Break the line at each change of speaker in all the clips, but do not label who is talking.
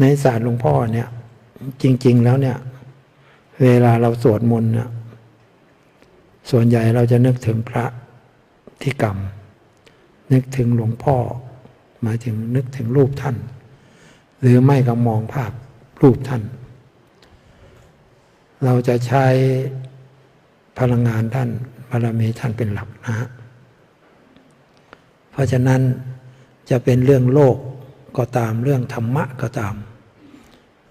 ในศาสตร์หลวงพ่อเนี่ย จริง ๆ แล้วเนี่ย เวลาเราสวดมนต์เนี่ยส่วนใหญ่เราจะนึกถึงพระที่กรรม นึกถึงหลวงพ่อ หมายถึงนึกถึงรูปท่าน หรือไม่ก็มองภาพรูปท่าน เราจะใช้พลังงานท่านบารมีท่านเป็นหลักนะฮะเพราะฉะนั้นจะเป็นเรื่องโลกก็ตามเรื่องธรรมะก็ตาม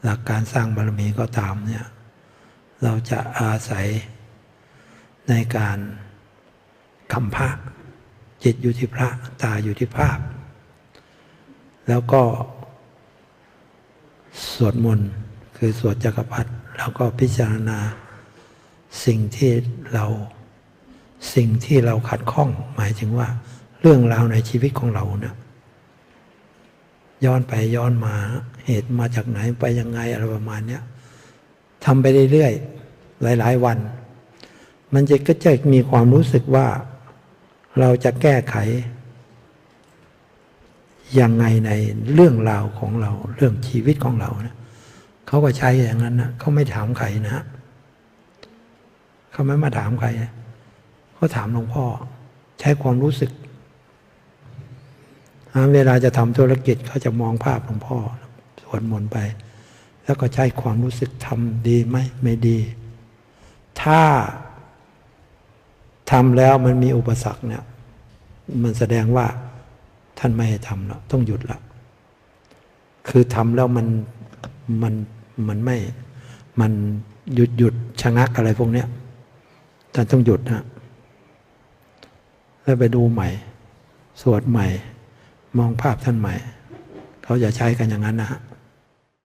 หลักการสร้างบารมีก็ตามเนี่ยเราจะอาศัยในการคำพระจิตอยู่ที่พระตาอยู่ที่ภาพ แล้วก็สวดมนต์คือสวดจักรพรรดิแล้วก็พิจารณาสิ่งที่เราสิ่งที่เราขัดข้อง หมายถึงว่าเรื่องราวในชีวิตของเราเนะย้ ย้อนไปย้อนมาเหตุมาจากไหนไปยังไงอะไรประมาณนี้ทำไปเรื่อยๆหลาย ๆ วัน มันจะก็จะมีความรู้สึกว่า เราจะแก้ไข ยังไงในเรื่องราวของเรา เรื่องชีวิตของเรานะเขาก็ใช้อย่างนั้นนะเขาไม่ถามใครนะเขาไม่มาถามใครเขาถามหลวงพ่อ ใช้ความรู้สึก เวลาจะทำธุรกิจเขาจะมองภาพหลวงพ่อสวดมนต์ไป แล้วก็ใช้ความรู้สึกทำดีไหมไม่ดี ถ้าทำแล้วมันมีอุปสรรคเนี่ย มันแสดงว่าท่านไม่ให้ทำแล้วต้องหยุดละคือทำแล้วมันมันมันไม่มันหยุดหยุดชะงักอะไรพวกเนี้ยท่านต้องหยุดนะแล้วไปดูใหม่ สวดใหม่ มองภาพท่านใหม่ เขาจะใช้กันอย่างนั้นนะฮะ